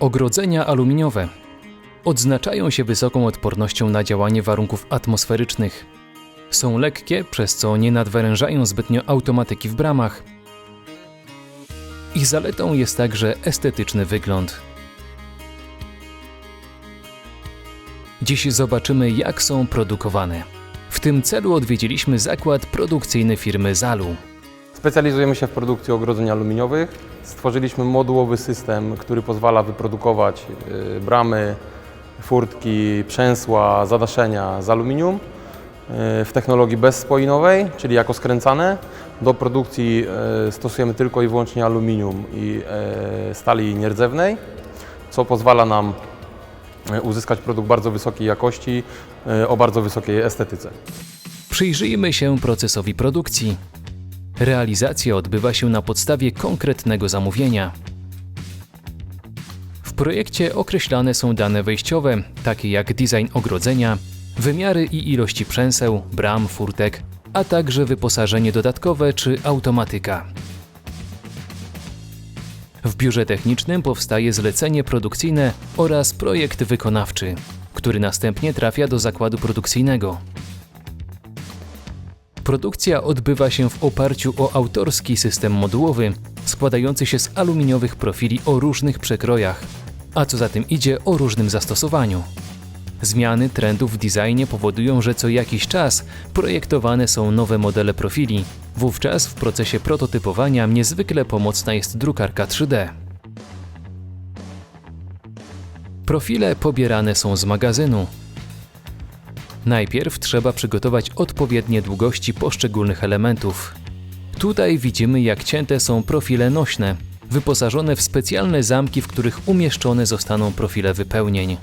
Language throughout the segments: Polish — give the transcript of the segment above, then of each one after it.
Ogrodzenia aluminiowe odznaczają się wysoką odpornością na działanie warunków atmosferycznych. Są lekkie, przez co nie nadwyrężają zbytnio automatyki w bramach. Ich zaletą jest także estetyczny wygląd. Dziś zobaczymy, jak są produkowane. W tym celu odwiedziliśmy zakład produkcyjny firmy Zalu. Specjalizujemy się w produkcji ogrodzeń aluminiowych. Stworzyliśmy modułowy system, który pozwala wyprodukować y, bramy, furtki, przęsła, zadaszenia z aluminium y, w technologii bezspoinowej, czyli jako skręcane. Do produkcji y, stosujemy tylko i wyłącznie aluminium i stali nierdzewnej, co pozwala nam uzyskać produkt bardzo wysokiej jakości o bardzo wysokiej estetyce. Przyjrzyjmy się procesowi produkcji. Realizacja odbywa się na podstawie konkretnego zamówienia. W projekcie określane są dane wejściowe, takie jak design ogrodzenia, wymiary i ilości przęseł, bram, furtek, a także wyposażenie dodatkowe czy automatyka. W biurze technicznym powstaje zlecenie produkcyjne oraz projekt wykonawczy, który następnie trafia do zakładu produkcyjnego. Produkcja odbywa się w oparciu o autorski system modułowy, składający się z aluminiowych profili o różnych przekrojach, a co za tym idzie o różnym zastosowaniu. Zmiany trendów w designie powodują, że co jakiś czas projektowane są nowe modele profili. Wówczas w procesie prototypowania niezwykle pomocna jest drukarka 3D. Profile pobierane są z magazynu, Najpierw trzeba przygotować odpowiednie długości poszczególnych elementów. Tutaj widzimy, jak cięte są profile nośne, wyposażone w specjalne zamki, w których umieszczone zostaną profile wypełnień.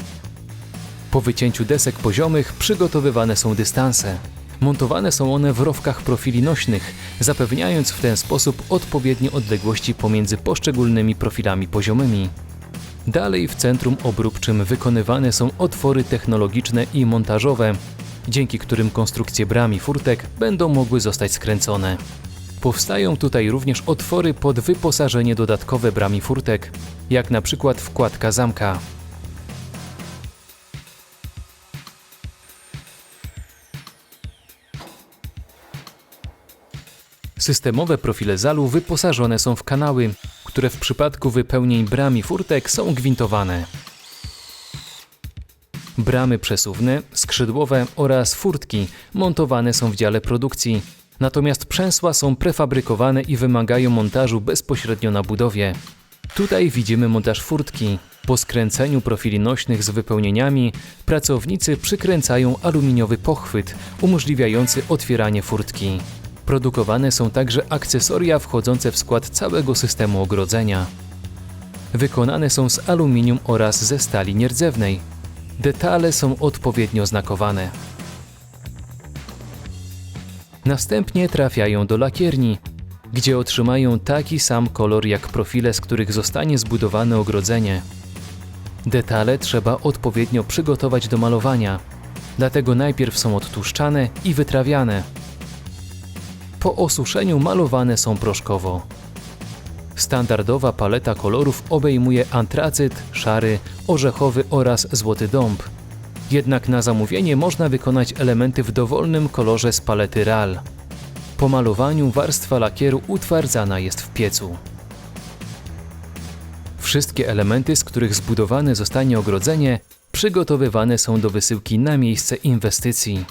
Po wycięciu desek poziomych przygotowywane są dystanse. Montowane są one w rowkach profili nośnych, zapewniając w ten sposób odpowiednie odległości pomiędzy poszczególnymi profilami poziomymi. Dalej w centrum obróbczym wykonywane są otwory technologiczne i montażowe, dzięki którym konstrukcje bram i furtek będą mogły zostać skręcone. Powstają tutaj również otwory pod wyposażenie dodatkowe bram i furtek, jak na przykład wkładka zamka. Systemowe profile zalu wyposażone są w kanały, które w przypadku wypełnień bram i furtek są gwintowane. Bramy przesuwne, skrzydłowe oraz furtki montowane są w dziale produkcji, natomiast przęsła są prefabrykowane i wymagają montażu bezpośrednio na budowie. Tutaj widzimy montaż furtki. Po skręceniu profili nośnych z wypełnieniami, pracownicy przykręcają aluminiowy pochwyt umożliwiający otwieranie furtki. Produkowane są także akcesoria wchodzące w skład całego systemu ogrodzenia. Wykonane są z aluminium oraz ze stali nierdzewnej. Detale są odpowiednio znakowane. Następnie trafiają do lakierni, gdzie otrzymają taki sam kolor jak profile, z których zostanie zbudowane ogrodzenie. Detale trzeba odpowiednio przygotować do malowania, dlatego najpierw są odtłuszczane i wytrawiane. Po osuszeniu malowane są proszkowo. Standardowa paleta kolorów obejmuje antracyt, szary, orzechowy oraz złoty dąb. Jednak na zamówienie można wykonać elementy w dowolnym kolorze z palety RAL. Po malowaniu warstwa lakieru utwardzana jest w piecu. Wszystkie elementy, z których zbudowane zostanie ogrodzenie, przygotowywane są do wysyłki na miejsce inwestycji.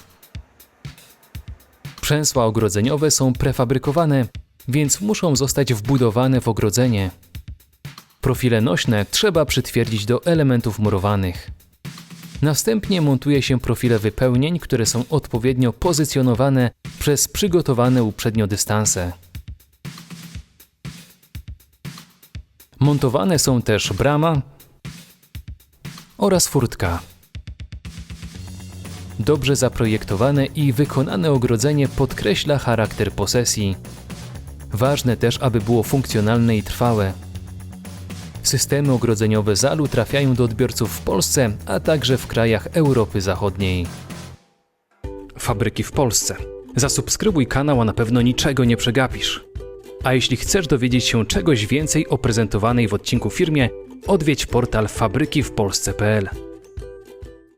Przęsła ogrodzeniowe są prefabrykowane, więc muszą zostać wbudowane w ogrodzenie. Profile nośne trzeba przytwierdzić do elementów murowanych. Następnie montuje się profile wypełnień, które są odpowiednio pozycjonowane przez przygotowane uprzednio dystanse. Montowane są też brama oraz furtka. Dobrze zaprojektowane i wykonane ogrodzenie podkreśla charakter posesji. Ważne też, aby było funkcjonalne i trwałe. Systemy ogrodzeniowe ZALU trafiają do odbiorców w Polsce, a także w krajach Europy Zachodniej. Fabryki w Polsce. Zasubskrybuj kanał, a na pewno niczego nie przegapisz. A jeśli chcesz dowiedzieć się czegoś więcej o prezentowanej w odcinku firmie, odwiedź portal fabrykiwpolsce.pl.